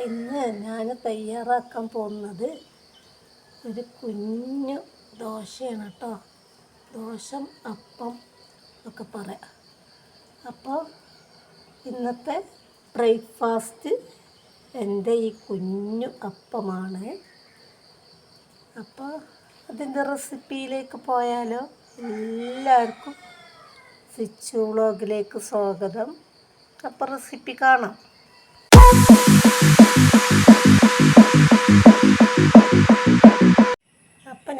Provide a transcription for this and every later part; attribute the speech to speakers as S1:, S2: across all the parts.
S1: അപ്പം ഇന്ന് ഞാൻ തയ്യാറാക്കാൻ പോകുന്നത് ഒരു കുഞ്ഞു ദോശയാണ് കേട്ടോ. ദോശം അപ്പം ഒക്കെ പറയാം. അപ്പോൾ ഇന്നത്തെ ബ്രേക്ക്ഫാസ്റ്റ് എന്റെ ഈ കുഞ്ഞു അപ്പമാണ്. അപ്പോൾ അതിന്റെ റെസിപ്പിയിലേക്ക് പോയാലോ? എല്ലാവർക്കും സ്വിച്ച് വ്ളോഗിലേക്ക് സ്വാഗതം. അപ്പോൾ റെസിപ്പി കാണാം.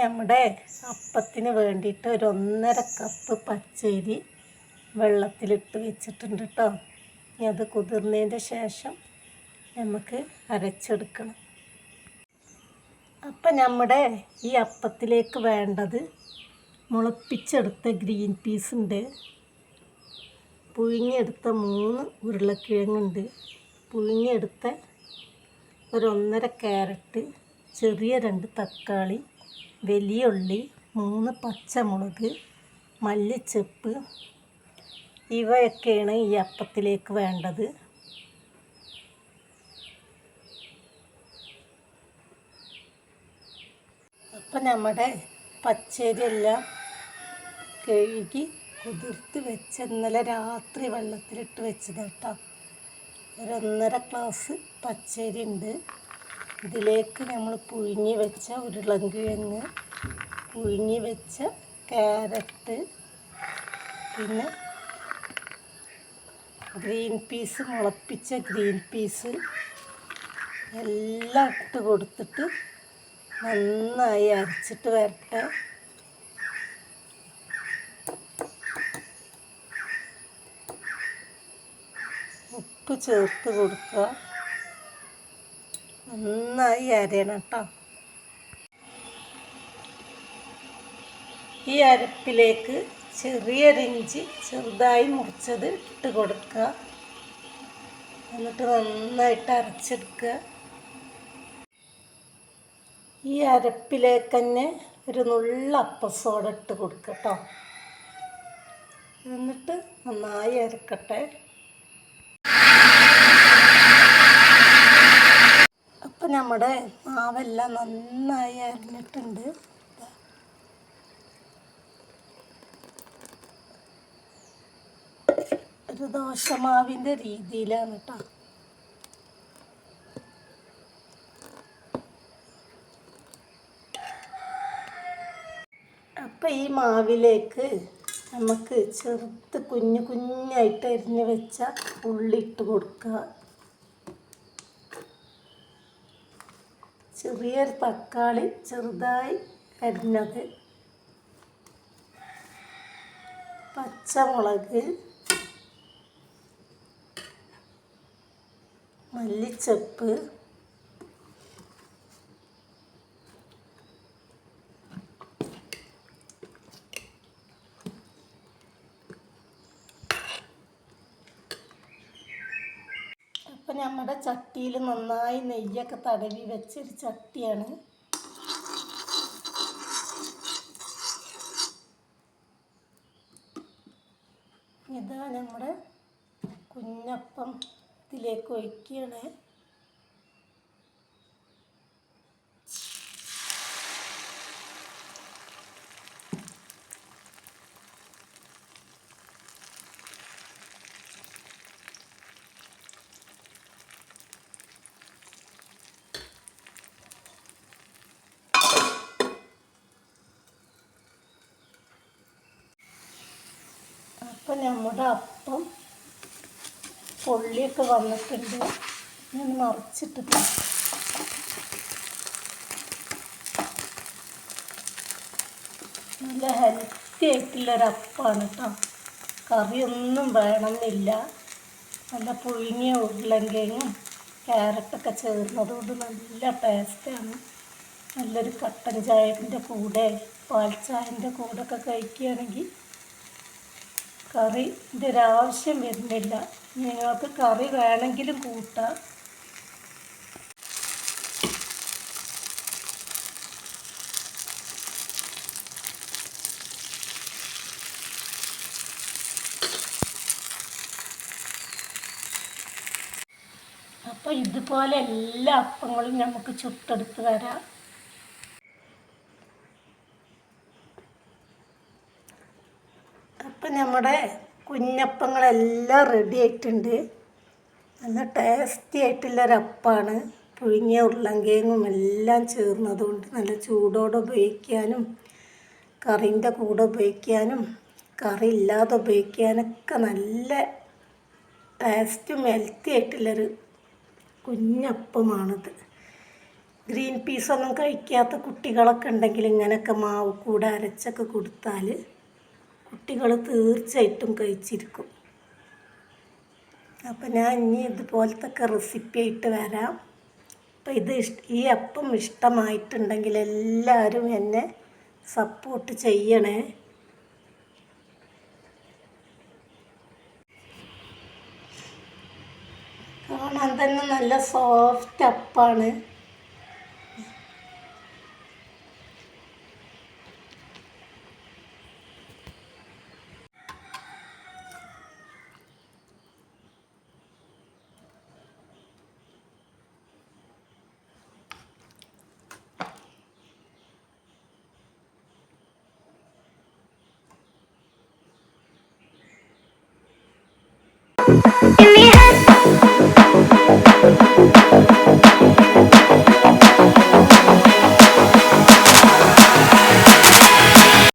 S1: നമ്മുടെ അപ്പത്തിന് വേണ്ടിയിട്ട് ഒരു ഒന്നര കപ്പ് പച്ചരി വെള്ളത്തിലിട്ട് വെച്ചിട്ടുണ്ട് കേട്ടോ ഇനി അത് കുതിർന്നതിന്റെ ശേഷം നമുക്ക് അരച്ചെടുക്കണം. അപ്പം നമ്മുടെ ഈ അപ്പത്തിലേക്ക് വേണ്ടത് മുളപ്പിച്ചെടുത്ത ഗ്രീൻ പീസ് ഉണ്ട്. പുഴുങ്ങിയെടുത്ത മൂന്ന് ഉരുളക്കിഴങ്ങുണ്ട്. പുഴുങ്ങിയെടുത്ത ഒരു ഒന്നര ക്യാരറ്റ് ചെറിയ രണ്ട് തക്കാളി വലിയ ഉള്ളി മൂന്ന് പച്ചമുളക് മല്ലിച്ചെപ്പ് ഇവയൊക്കെയാണ് ഈ അപ്പത്തിലേക്ക് വേണ്ടത്. അപ്പം നമ്മുടെ പച്ചരി എല്ലാം കഴുകി കുതിർത്ത് വെച്ച് ഇന്നലെ രാത്രി വെള്ളത്തിലിട്ട് വെച്ചത് കേട്ടോ ഒരൊന്നര ഗ്ലാസ് പച്ചരി ഉണ്ട് ഇതിലേക്ക് നമ്മൾ പുഴുങ്ങി വെച്ച ഉരുളങ്കിഴങ്ങ് പുഴുങ്ങി വെച്ച ക്യാരറ്റ് പിന്നെ ഗ്രീൻ പീസ് മുളപ്പിച്ച ഗ്രീൻ പീസ് എല്ലാം ഇട്ട് കൊടുത്തിട്ട് നന്നായി അരച്ചിട്ട് വരട്ടെ. ഉപ്പ് ചേർത്ത് കൊടുക്കുക. നന്നായി അരയണം കേട്ടോ. ഈ അരപ്പിലേക്ക് ചെറിയൊരിഞ്ചി ചെറുതായി മുറിച്ചത് ഇട്ട് കൊടുക്കുക. എന്നിട്ട് നന്നായിട്ട് അരച്ചെടുക്കുക. ഈ അരപ്പിലേക്ക് തന്നെ ഒരു നുള്ള അപ്പസോട ഇട്ട് കൊടുക്കുക എന്നിട്ട് നന്നായി അരക്കട്ടെ. നമ്മുടെ മാവെല്ലാം നന്നായി അരിഞ്ഞിട്ടുണ്ട്. ഒരു ദോശമാവിന്റെ രീതിയിലാണ് കേട്ടോ അപ്പം ഈ മാവിലേക്ക് നമുക്ക് ചെറുത്ത് കുഞ്ഞു കുഞ്ഞായിട്ട് അരിഞ്ഞ് വെച്ച ഉള്ളി ഇട്ട് കൊടുക്കുക ചെറിയൊരു തക്കാളി ചെറുതായി അരിഞ്ഞത് പച്ചമുളക് മല്ലിച്ചപ്പ് അപ്പം നമ്മുടെ ചട്ടിയിൽ നന്നായി നെയ്യൊക്കെ തടവി വെച്ചൊരു ചട്ടിയാണ്. ഇതാ നമ്മുടെ കുഞ്ഞപ്പം ഇതിലേക്ക് ഒഴിക്കുകയാണ്. അപ്പം നമ്മുടെ അപ്പം പൊള്ളിയൊക്കെ വന്നിട്ടുണ്ട്. ഞാൻ മറിച്ചിട്ടിട്ട് നല്ല ഹെൽത്തി ആയിട്ടുള്ളൊരപ്പാണ് കേട്ടോ കറിയൊന്നും വേണമെന്നില്ല. നല്ല പുഴുങ്ങിയ ഉരുളങ്കിഴങ്ങും ക്യാരറ്റൊക്കെ ചേർന്നതുകൊണ്ട് നല്ല ടേസ്റ്റാണ് നല്ലൊരു കട്ടൻ ചായന്റെ കൂടെ പാൽ ചായന്റെ കൂടെ ഒക്കെ കഴിക്കുകയാണെങ്കിൽ കറിന്റെ ഇതിനാവശ്യം വരുന്നില്ല. നിങ്ങൾക്ക് കറി വേണമെങ്കിലും കൂട്ടാം. അപ്പോൾ ഇതുപോലെ എല്ലാ അപ്പങ്ങളും നമുക്ക് ചുട്ടെടുത്ത് വരാം അപ്പം നമ്മുടെ കുഞ്ഞപ്പങ്ങളെല്ലാം റെഡി ആയിട്ടുണ്ട്. നല്ല ടേസ്റ്റി ആയിട്ടുള്ളൊരപ്പാണ് പുഴുങ്ങിയ ഉരുളങ്കേങ്ങും എല്ലാം ചേർന്നതുകൊണ്ട് നല്ല ചൂടോടെ ഉപയോഗിക്കാനും കറിന്റെ കൂടെ ഉപയോഗിക്കാനും കറി ഇല്ലാതെ ഉപയോഗിക്കാനൊക്കെ നല്ല ടേസ്റ്റും ഹെൽത്തി ആയിട്ടുള്ളൊരു കുഞ്ഞപ്പമാണിത്. ഗ്രീൻ പീസൊന്നും കഴിക്കാത്ത കുട്ടികളൊക്കെ ഉണ്ടെങ്കിൽ ഇങ്ങനെയൊക്കെ മാവ് കൂടെ അരച്ചൊക്കെ കൊടുത്താൽ കുട്ടികൾ തീർച്ചയായിട്ടും കഴിച്ചിരിക്കും. അപ്പം ഞാൻ ഇനി ഇതുപോലത്തെ റെസിപ്പി ആയിട്ട് വരാം. അപ്പം ഇത് ഈ അപ്പം ഇഷ്ടമായിട്ടുണ്ടെങ്കിൽ എല്ലാവരും എന്നെ സപ്പോർട്ട് ചെയ്യണേ. കാണാൻ തന്നെ നല്ല സോഫ്റ്റ് അപ്പാണ്.